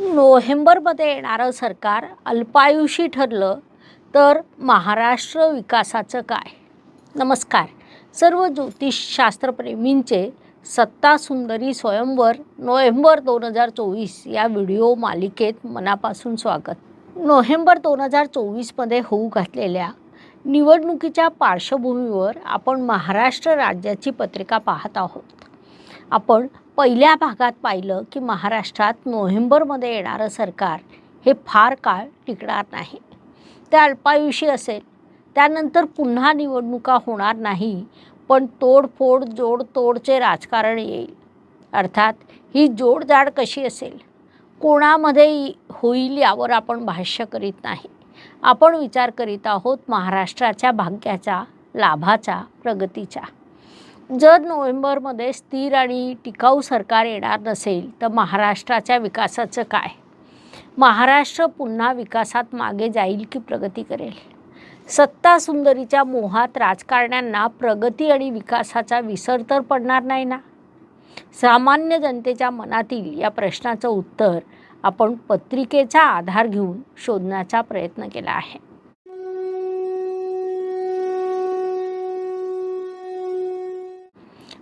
नोव्हेंबरमध्ये येणारं सरकार अल्पायुषी ठरलं तर महाराष्ट्र विकासाचं काय? नमस्कार. सर्व ज्योतिषशास्त्रप्रेमींचे सत्ता सुंदरी स्वयंवर नोव्हेंबर दोन हजार चोवीस या व्हिडिओ मालिकेत मनापासून स्वागत. नोव्हेंबर दोन हजार चोवीसमध्ये होऊ घातलेल्या निवडणुकीच्या पार्श्वभूमीवर आपण महाराष्ट्र राज्याची पत्रिका पाहत आहोत. आपण पहिल्या भागात पाहिलं की महाराष्ट्रात नोव्हेंबरमध्ये येणारं सरकार हे फार काळ टिकणार नाही. ते अल्पायुषी असेल. त्यानंतर पुन्हा निवडणुका होणार नाही पण तोडफोड जोडतोडचे राजकारण येईल. अर्थात ही जोडजाड कशी असेल? कोणामध्ये होईल यावर आपण भाष्य करीत नाही. आपण विचार करीत आहोत महाराष्ट्राच्या भाग्याचा लाभाचा प्रगतीचा जर नोव्हेंबरमध्ये स्थिर आणि टिकाऊ सरकार येणार नसेल तर महाराष्ट्राच्या विकासाचं काय? महाराष्ट्र पुन्हा विकासात मागे जाईल की प्रगती करेल? सत्ता सुंदरीच्या मोहात राजकारण्यांना प्रगती आणि विकासाचा विसर तर पडणार नाही ना? सामान्य जनतेच्या मनातील या प्रश्नाचं उत्तर आपण पत्रिकेचा आधार घेऊन शोधण्याचा प्रयत्न केला आहे.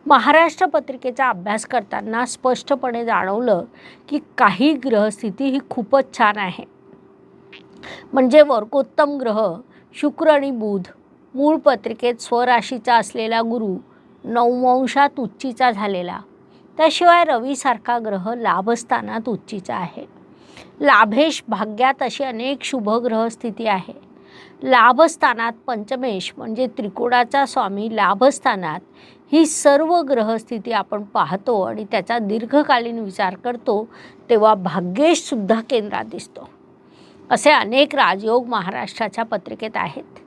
महाराष्ट्र पत्रिकेचा अभ्यास करताना स्पष्टपणे जाणवलं की काही ग्रहस्थिती ही खूपच छान आहे. म्हणजे वर्कोत्तम ग्रह शुक्र आणि बुध मूळ पत्रिकेत स्वराशीचा असलेला गुरु नववंशात उच्चीचा झालेला. त्याशिवाय रवीसारखा ग्रह लाभस्थानात उच्चीचा आहे. लाभेश भाग्यात अशी अनेक शुभग्रहस्थिती आहे. लाभस्थानात पंचमेश म्हणजे त्रिकोणाचा स्वामी लाभस्थानात ही सर्व ग्रहस्थिती आपण पाहतो आणि त्याचा दीर्घकालीन विचार करतो तेव्हा भाग्येशसुद्धा केंद्रात दिसतो. असे अनेक राजयोग महाराष्ट्राच्या पत्रिकेत आहेत.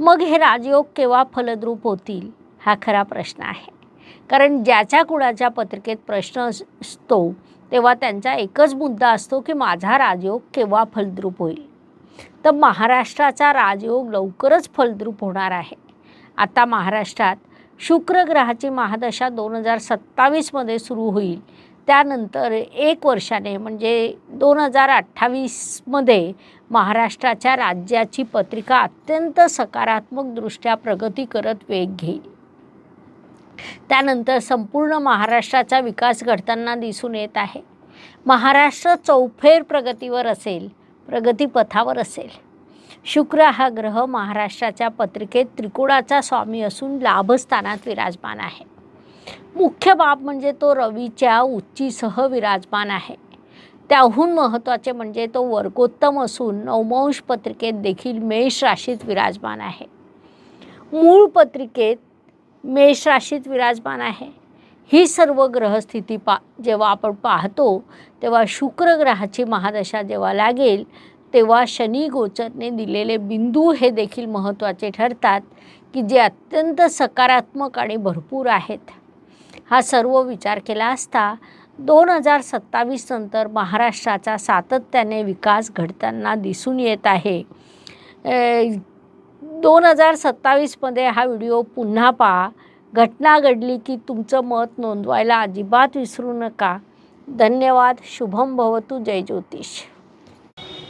मग हे राजयोग केव्हा फलद्रूप होतील हा खरा प्रश्न आहे. कारण ज्याच्या कुणाच्या पत्रिकेत प्रश्न असतो तेव्हा त्यांचा एकच मुद्दा असतो की माझा राजयोग केव्हा फलद्रूप होईल. तर महाराष्ट्राचा राजयोग लवकरच फलद्रूप होणार आहे. आता महाराष्ट्रात शुक्र ग्रहाची महादशा दोन हजार सत्तावीसमध्ये सुरू होईल. त्यानंतर एक वर्षाने म्हणजे दोन हजार अठ्ठावीसमध्ये महाराष्ट्राच्या राज्याची पत्रिका अत्यंत सकारात्मकदृष्ट्या प्रगती करत वेग घेईल त्यानंतर संपूर्ण महाराष्ट्राचा विकास घडताना दिसून येत आहे. महाराष्ट्र चौफेर प्रगतीवर असेल प्रगतीपथावर असेल. शुक्र हा ग्रह महाराष्ट्राच्या पत्रिकेत त्रिकोणाचा स्वामी असून लाभस्थानात विराजमान आहे. मुख्य बाब म्हणजे तो रवीच्या उच्चीसह विराजमान आहे. त्याहून महत्त्वाचे म्हणजे तो वर्गोत्तम असून नवमंश पत्रिकेत देखील मेष राशीत विराजमान आहे. मूळ पत्रिकेत मेष राशीत विराजमान आहे. ही सर्व ग्रहस्थिती पा जेव्हा आपण पाहतो तेव्हा शुक्र ग्रहाची महादशा जेव्हा लागेल तेव्हा शनी गोचरने दिलेले बिंदू हे देखील महत्त्वाचे ठरतात की जे अत्यंत सकारात्मक आणि भरपूर आहेत. हा सर्व विचार केला असता दोन हजार सत्तावीस नंतर महाराष्ट्राचा सातत्याने विकास घडताना दिसून येत आहे. दोन हजार सत्तावीसमध्ये हा व्हिडिओ पुन्हा पहा. घटना घडली की तुमचं मत नोंदवायला अजिबात विसरू नका. धन्यवाद. शुभम भवतु. जय ज्योतिष.